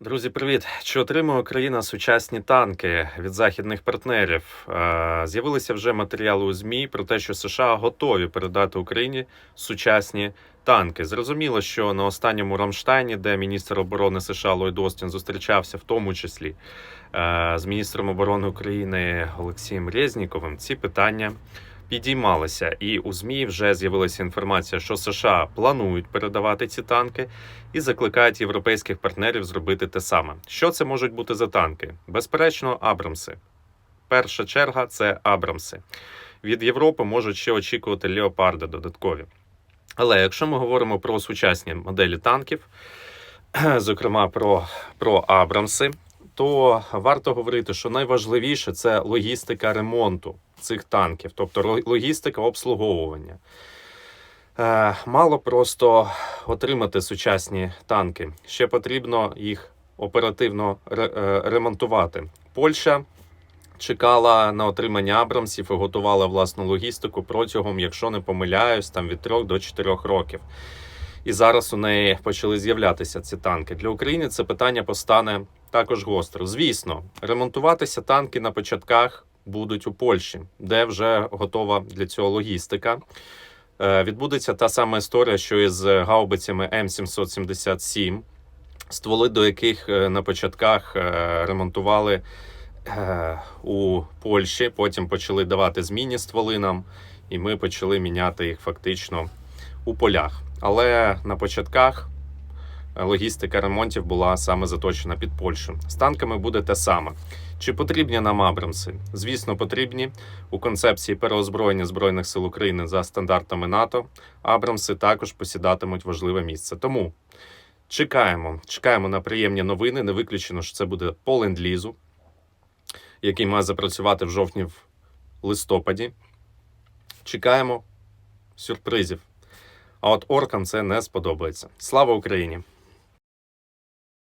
Друзі, привіт! Чи отримує Україна сучасні танки від західних партнерів? Е, З'явилися вже матеріали у ЗМІ про те, що США готові передати Україні сучасні танки. Зрозуміло, що на останньому Рамштайні, де міністр оборони США Ллойд Остін зустрічався, в тому числі е, з міністром оборони України Олексієм Резніковим, ці питання. Підіймалися, і у ЗМІ вже з'явилася інформація, що США планують передавати ці танки і закликають європейських партнерів зробити те саме. Що це можуть бути за танки? Безперечно, Абрамси. Перша черга це Абрамси. Від Європи можуть ще очікувати леопарди додаткові. Але якщо ми говоримо про сучасні моделі танків, зокрема про, про Абрамси, то варто говорити, що найважливіше це логістика ремонту цих танків, тобто логістика обслуговування. Е, Мало просто отримати сучасні танки. Ще потрібно їх оперативно е, ремонтувати. Польща чекала на отримання Абрамсів і готувала власну логістику протягом, якщо не помиляюсь, там від 3 до 4 років. І зараз у неї почали з'являтися ці танки. Для України це питання постане також гостро. Звісно, ремонтуватися танки на початках будуть у Польщі, де вже готова для цього логістика. Е, Відбудеться та сама історія, що і з гаубицями М777, стволи до яких е, на початках е, ремонтували у Польщі. Потім почали давати змінні стволи нам, і ми почали міняти їх фактично у полях. Але на початках логістика ремонтів була саме заточена під Польщу. З танками буде те саме. Чи потрібні нам Абрамси? Звісно, потрібні. У концепції переозброєння Збройних сил України за стандартами НАТО Абрамси також посідатимуть важливе місце. Тому чекаємо, чекаємо на приємні новини. Не виключено, що це буде по ленд-лізу, який має запрацювати в жовтні в листопаді. Чекаємо сюрпризів. А от оркам це не сподобається. Слава Україні!